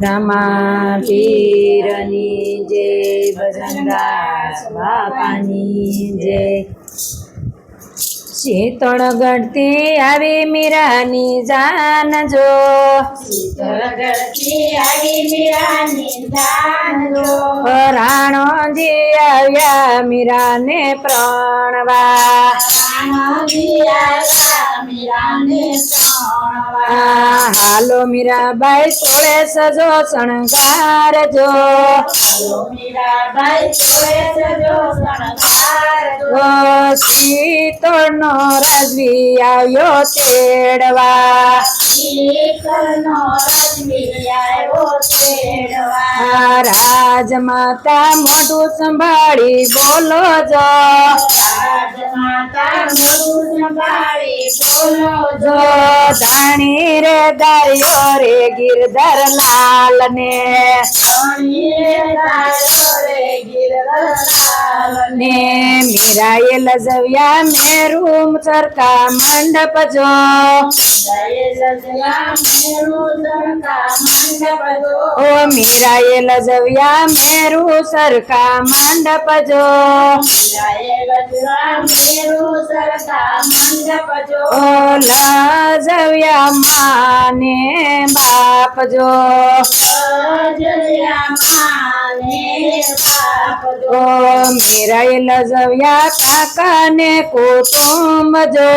રમા પીરની જય ભજનદાસ બાપાની જય શીતળ ગળતી આવી મીરાની જાન જો જગતી આવી મીરાની જાણજો રાણોજી આવ્યા મીરાને પ્રણવા રાણોજી આવ્યા મીરાને પ્રણવા આ હાલો મીરાબાઈ તોળે સજો શણગાર જો હાલો મીરાબાઈ તોળે સજો શણગારજો ઓ શીતળનો રજવી આવ્યો તેડવા. રાજમાતા મોઢું સંભાળી બોલો જો. ધણી રે ગાયો રે ગિરધર લાલ ને ગિરધર ને મીરાએ લજવ્યા મેરું સરકા મંડપ જો જય સજયા મેરું સરકા મંડપ જો ઓ મીરાએ લજવ્યા મેરું સરકા મંડપ જો જય ગજરા મેરું સરકા મંડપ જો ઓ લજવ્યા માને બાપ જો જયા માને બાપ જો ઓ મીરાએ લજવ્યા કાકાને કુટુંબ જો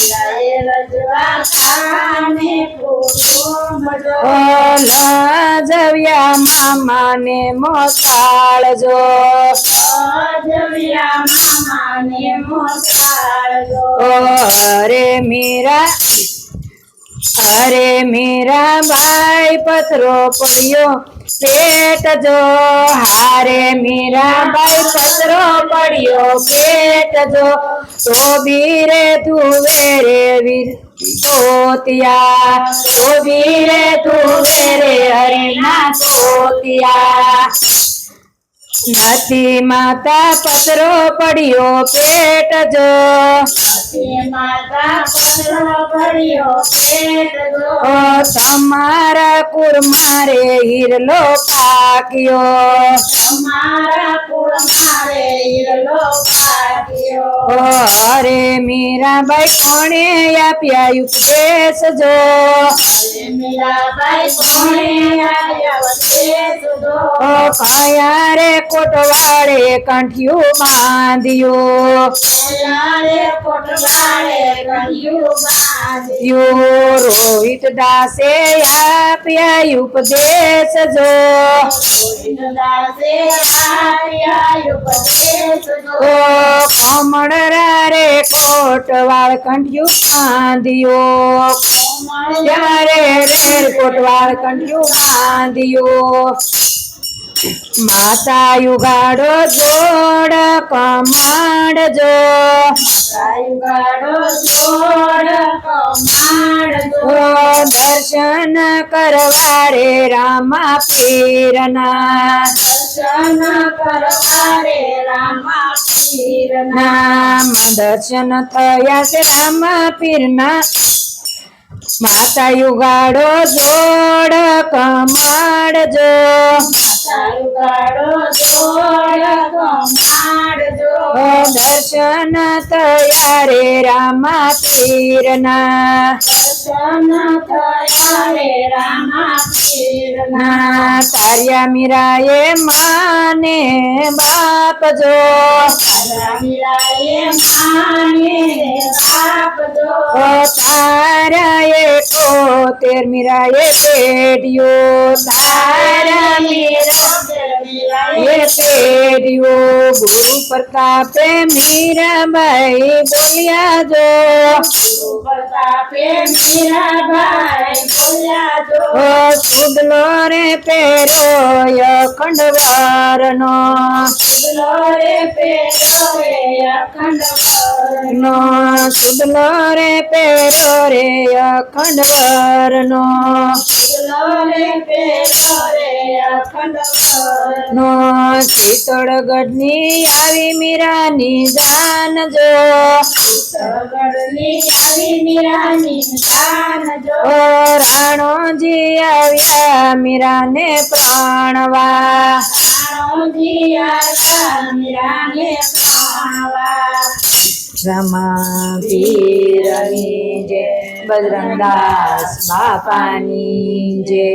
જય રજવા ખાને કુટુંબ જો ઓ લજવ્યા મામાને મોસાળ જો જવ્યા મામાને મોસાળજો ઓ અરે મીરા અરે મીરા બાઈ પથરો પડ્યો પેટ જો હારે મીરા બાઈ પથરો પડ્યો પેટ જો તો બીરે તુવે રે વીર તોતિયા તો બીરે તુવે રે હરિના તોતિયા નથી માતા પથરો પડ્યો પેટ જો તે માતા પથરો પડ્યો પેટ જો ઓ તમારા કુરમા રે હિરલો પાક્યો તમારા કુળ મારે ઈરલો પાક્યો ઓ અરે મીરાબાઈ કોણે આપ્યા ઉપદેશ જો અરે મીરાબાઈ કોણે આવ્યા વચ્ચે સુધો ઓ કયા રે કોટવાડે કંઠિયું બાંધ્યું યારે કોટવાળે કહ્યું બાંધી યો રોહિત દાસે આપ્યા ઉપદેશ જો દાસે આવ્યા ઉપદેશ જો ઓ કમળરા રે કોટવાળ કંઠિયું બાંધ્યો ત્યારે રે કોટવાળ કંઠિયું બાંધ્યો માતા યુગાડો જોડ કમાડ જો ગાડો જોડ કમાડ ઓ દર્શન કરવા રે રામા પીરના દર્શન કરવા રે રામા પીરના નામ દર્શન થયા છે રામા પીરના માતા યુગાડો જોડ કમાડ જો તારું ગાડો જોડ કમાડ જો ઓ દર્શન થયા રે રામા પીરના દર્શન થયા રે રામા પીરના ના તાર્યા મીરાએ માને બાપ જો તારા મીરાએ માને બાપ જો ઓ તારાએ તેર મીરાએ પેઢિયો તારા મીરા એ પેઢિયો ગુરુ પ્રતાપે મીરાબાઈ બોલ્યા જો. પ્રતાપે મીરાબાઈ બોલ્યા જો. ઉદલો રે પેરો અખંડવારનો સુદલો રે પેરો રે અખંડવારનો સુદલો રે પેરો રે અખંડવારનો સુદલો રે પેરો રે અખંડવારનો આવી મીરાની જાનજો ચિત્તોડગઢની આવ્યા મીરાને પ્રાણવા. રાણોજી આશા મીરાને રમા જય બજરંગદાસ બાપાની જય